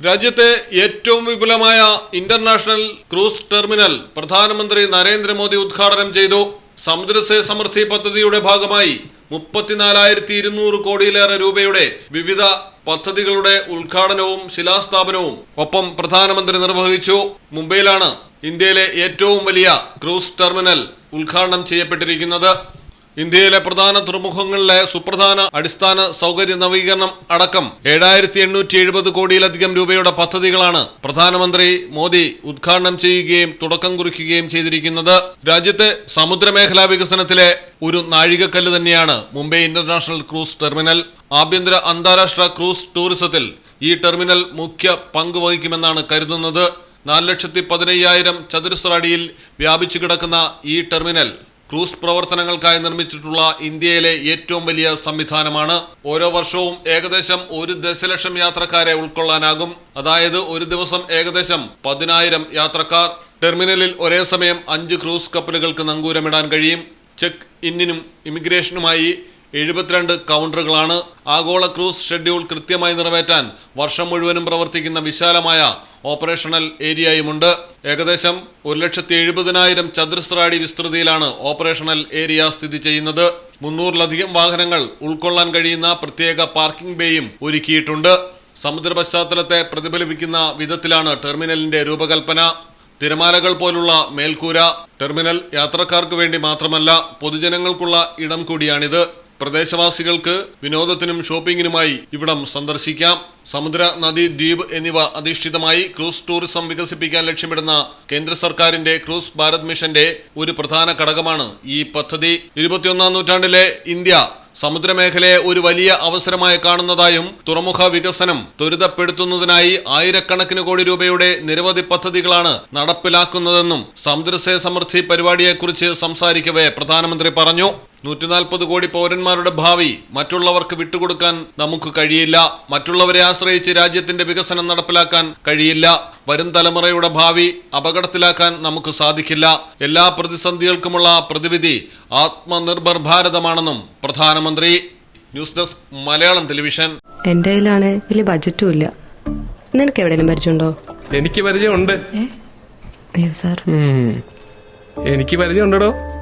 രാജ്യത്തെ ഏറ്റവും വിപുലമായ ഇന്റർനാഷണൽ ക്രൂസ് ടെർമിനൽ പ്രധാനമന്ത്രി നരേന്ദ്രമോദി ഉദ്ഘാടനം ചെയ്തു. സമുദ്രസേ സമൃദ്ധി പദ്ധതിയുടെ ഭാഗമായി മുപ്പത്തിനാലായിരത്തി ഇരുന്നൂറ് കോടിയിലേറെ രൂപയുടെ വിവിധ പദ്ധതികളുടെ ഉദ്ഘാടനവും ശിലാസ്ഥാപനവും ഒപ്പം പ്രധാനമന്ത്രി നിർവഹിച്ചു. മുംബൈയിലാണ് ഇന്ത്യയിലെ ഏറ്റവും വലിയ ക്രൂസ് ടെർമിനൽ ഉദ്ഘാടനം ചെയ്യപ്പെട്ടിരിക്കുന്നത്. ഇന്ത്യയിലെ പ്രധാന തുറമുഖങ്ങളിലെ സുപ്രധാന അടിസ്ഥാന സൗകര്യ നവീകരണം അടക്കം ഏഴായിരത്തി എണ്ണൂറ്റി എഴുപത് കോടിയിലധികം രൂപയുടെ പദ്ധതികളാണ് പ്രധാനമന്ത്രി മോദി ഉദ്ഘാടനം ചെയ്യുകയും തുടക്കം കുറിക്കുകയും ചെയ്തിരിക്കുന്നത്. രാജ്യത്തെ സമുദ്രമേഖലാ വികസനത്തിലെ ഒരു നാഴികക്കല്ല് തന്നെയാണ് മുംബൈ ഇന്റർനാഷണൽ ക്രൂസ് ടെർമിനൽ. ആഭ്യന്തര അന്താരാഷ്ട്ര ക്രൂസ് ടൂറിസത്തിൽ ഈ ടെർമിനൽ മുഖ്യ പങ്ക് വഹിക്കുമെന്നാണ് കരുതുന്നത്. നാല് ലക്ഷത്തി പതിനയ്യായിരം ചതുരശ്ര അടിയിൽ വ്യാപിച്ചു കിടക്കുന്ന ഈ ടെർമിനൽ ക്രൂസ് പ്രവർത്തനങ്ങൾക്കായി നിർമ്മിച്ചിട്ടുള്ള ഇന്ത്യയിലെ ഏറ്റവും വലിയ സംവിധാനമാണ്. ഓരോ വർഷവും ഏകദേശം ഒരു ദശലക്ഷം യാത്രക്കാരെ ഉൾക്കൊള്ളാനാകും. അതായത് ഒരു ദിവസം ഏകദേശം പതിനായിരം യാത്രക്കാർ. ടെർമിനലിൽ ഒരേ സമയം അഞ്ച് ക്രൂസ് കപ്പലുകൾക്ക് നങ്കൂരമിടാൻ കഴിയും. ചെക്ക് ഇന്നിനും ഇമിഗ്രേഷനുമായി എഴുപത്തിരണ്ട് കൗണ്ടറുകളാണ്. ആഗോള ക്രൂസ് ഷെഡ്യൂൾ കൃത്യമായി നിറവേറ്റാൻ വർഷം മുഴുവനും പ്രവർത്തിക്കുന്ന വിശാലമായ ഓപ്പറേഷണൽ ഏരിയയുമുണ്ട്. ഏകദേശം ഒരു ലക്ഷത്തി എഴുപതിനായിരം ചതുരശ്ര അടി വിസ്തൃതിയിലാണ് ഓപ്പറേഷണൽ ഏരിയ സ്ഥിതി ചെയ്യുന്നത്. മുന്നൂറിലധികം വാഹനങ്ങൾ ഉൾക്കൊള്ളാൻ കഴിയുന്ന പ്രത്യേക പാർക്കിംഗ് ബേയും ഒരുക്കിയിട്ടുണ്ട്. സമുദ്ര പശ്ചാത്തലത്തെ പ്രതിഫലിപ്പിക്കുന്ന വിധത്തിലാണ് ടെർമിനലിന്റെ രൂപകൽപ്പന. തിരമാലകൾ പോലുള്ള മേൽക്കൂര ടെർമിനൽ യാത്രക്കാർക്ക് വേണ്ടി മാത്രമല്ല പൊതുജനങ്ങൾക്കുള്ള ഇടം കൂടിയാണിത്. പ്രദേശവാസികൾക്ക് വിനോദത്തിനും ഷോപ്പിങ്ങിനുമായി ഇവിടം സന്ദർശിക്കാം. സമുദ്ര നദി ദ്വീപ് എന്നിവ അധിഷ്ഠിതമായി ക്രൂസ് ടൂറിസം വികസിപ്പിക്കാൻ ലക്ഷ്യമിടുന്ന കേന്ദ്ര സർക്കാരിന്റെ ക്രൂസ് ഭാരത് മിഷന്റെ ഒരു പ്രധാന ഘടകമാണ് ഈ പദ്ധതി. ഇരുപത്തിയൊന്നാം നൂറ്റാണ്ടിലെ ഇന്ത്യ സമുദ്രമേഖലയെ ഒരു വലിയ അവസരമായി കാണുന്നതായും തുറമുഖ വികസനം ത്വരിതപ്പെടുത്തുന്നതിനായി ആയിരക്കണക്കിന് കോടി രൂപയുടെ നിരവധി പദ്ധതികളാണ് നടപ്പിലാക്കുന്നതെന്നും സമുദ്രസേ സമൃദ്ധി പരിപാടിയെക്കുറിച്ച് സംസാരിക്കവേ പ്രധാനമന്ത്രി പറഞ്ഞു. നൂറ്റി നാൽപ്പത് കോടി പൗരന്മാരുടെ ഭാവി മറ്റുള്ളവർക്ക് വിട്ടുകൊടുക്കാൻ നമുക്ക് കഴിയില്ല. മറ്റുള്ളവരെ ആശ്രയിച്ച് രാജ്യത്തിന്റെ വികസനം നടപ്പിലാക്കാൻ കഴിയില്ല. വരും തലമുറയുടെ ഭാവി അപകടത്തിലാക്കാൻ നമുക്ക് സാധിക്കില്ല. എല്ലാ പ്രതിസന്ധികൾക്കുമുള്ള പ്രതിവിധി ആത്മനിർഭർ ഭാരതമാണെന്നും പ്രധാനമന്ത്രി. News desk Malayalam television. എന്റെ കയ്യിലാണ് വലിയ ബഡ്ജറ്റും ഇല്ല. നിനക്ക് എവിടെയും പരിചയമുണ്ടോ? എനിക്ക് പരിചയമുണ്ട്. അയ്യോ സാർ. എനിക്ക് പരിചയമുണ്ടോ